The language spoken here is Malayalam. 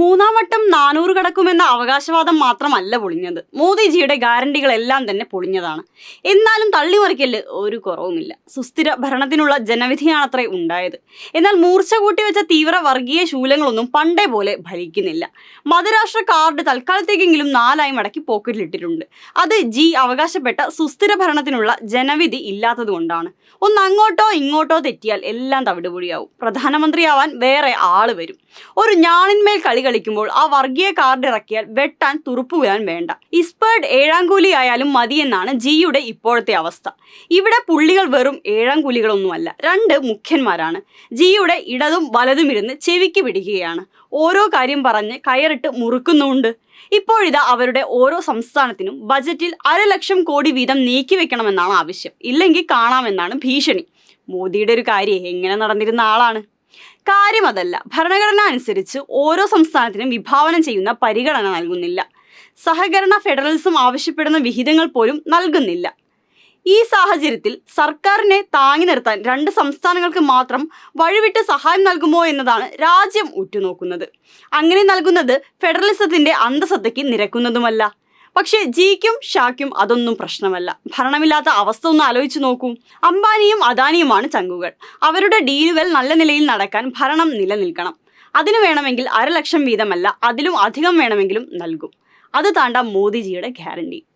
മൂന്നാം വട്ടം നാനൂറ് കടക്കുമെന്ന അവകാശവാദം മാത്രമല്ല പൊളിഞ്ഞത്. മോദിജിയുടെ ഗ്യാരണ്ടികളെല്ലാം തന്നെ പൊളിഞ്ഞതാണ്. എന്നാലും തള്ളിമറിക്കൽ ഒരു കുറവുമില്ല. സുസ്ഥിര ഭരണത്തിനുള്ള ജനവിധിയാണത്രേ ഉണ്ടായത്. എന്നാൽ മൂർച്ച കൂട്ടിവെച്ച തീവ്ര വർഗീയ ശൂലങ്ങളൊന്നും പണ്ടേ പോലെ ഫലിക്കുന്നില്ല മതരാഷ്ട്ര കാർഡ് തൽക്കാലത്തേക്കെങ്കിലും നാലായി മടക്കി പോക്കറ്റിലിട്ടിട്ടുണ്ട്. അത് ജി അവകാശപ്പെട്ട സുസ്ഥിര ഭരണത്തിനുള്ള ജനവിധി ഇല്ലാത്തതുകൊണ്ടാണ് ഒന്ന് അങ്ങോട്ടോ ഇങ്ങോട്ടോ തെറ്റിയാൽ എല്ലാം തവിടുപൊടിയാവും. പ്രധാനമന്ത്രിയാവാൻ വേറെ ആൾ വരും. ഒരു ഞാണിന്മേൽ കളി കളിക്കുമ്പോൾ ആ വർഗീയ കാർഡ് ഇറക്കിയാൽ വെട്ടാൻ തുറുപ്പുവിടാൻ വേണ്ട. ഇസ്പേർഡ് ഏഴാം കൂലി ആയാലും മതിയെന്നാണ് ജിയുടെ ഇപ്പോഴത്തെ അവസ്ഥ. ഇവിടെ പുള്ളികൾ വെറും ഏഴാം കൂലികളൊന്നുമല്ല രണ്ട് മുഖ്യന്മാരാണ്. ജിയുടെ ഇടതും വലതും ഇരുന്ന് ചെവിക്ക് പിടിക്കുകയാണ്. ഓരോ കാര്യം പറഞ്ഞ് കയറിട്ട് മുറുക്കുന്നുണ്ട് ഇപ്പോഴിതാ അവരുടെ ഓരോ സംസ്ഥാനത്തിനും ബജറ്റിൽ അരലക്ഷം കോടി വീതം നീക്കിവെക്കണമെന്നാണ് ആവശ്യം. ഇല്ലെങ്കിൽ കാണാമെന്നാണ് ഭീഷണി. മോദിയുടെ ഒരു കാര്യം എങ്ങനെ നടന്നിരുന്ന ആളാണ്? കാര്യം അതല്ല. ഭരണഘടന അനുസരിച്ച് ഓരോ സംസ്ഥാനത്തിനും വിഭാവനം ചെയ്യുന്ന പരിഗണന നൽകുന്നില്ല. സഹകരണ ഫെഡറലിസം ആവശ്യപ്പെടുന്ന വിഹിതങ്ങൾ പോലും നൽകുന്നില്ല. ഈ സാഹചര്യത്തിൽ സർക്കാരിനെ താങ്ങി നിർത്താൻ രണ്ട് സംസ്ഥാനങ്ങൾക്ക് മാത്രം വഴിവിട്ട് സഹായം നൽകുമോ എന്നതാണ് രാജ്യം ഉറ്റുനോക്കുന്നത്. അങ്ങനെ നൽകുന്നത് ഫെഡറലിസത്തിന്റെ അന്തസത്തയ്ക്ക് നിരക്കുന്നതുമല്ല. പക്ഷേ ജിക്കും ഷാക്കും അതൊന്നും പ്രശ്നമല്ല. ഭരണമില്ലാത്ത അവസ്ഥ ഒന്ന് ആലോചിച്ച് നോക്കൂ. അംബാനിയും അദാനിയുമാണ് ചങ്കുകൾ. അവരുടെ ഡീലുകൾ നല്ല നിലയിൽ നടക്കാൻ ഭരണം നിലനിൽക്കണം. അതിനു വേണമെങ്കിൽ അരലക്ഷം വീതമല്ല അതിലും അധികം വേണമെങ്കിലും നൽകും. അത് താണ്ട മോദിജിയുടെ ഗ്യാരണ്ടി.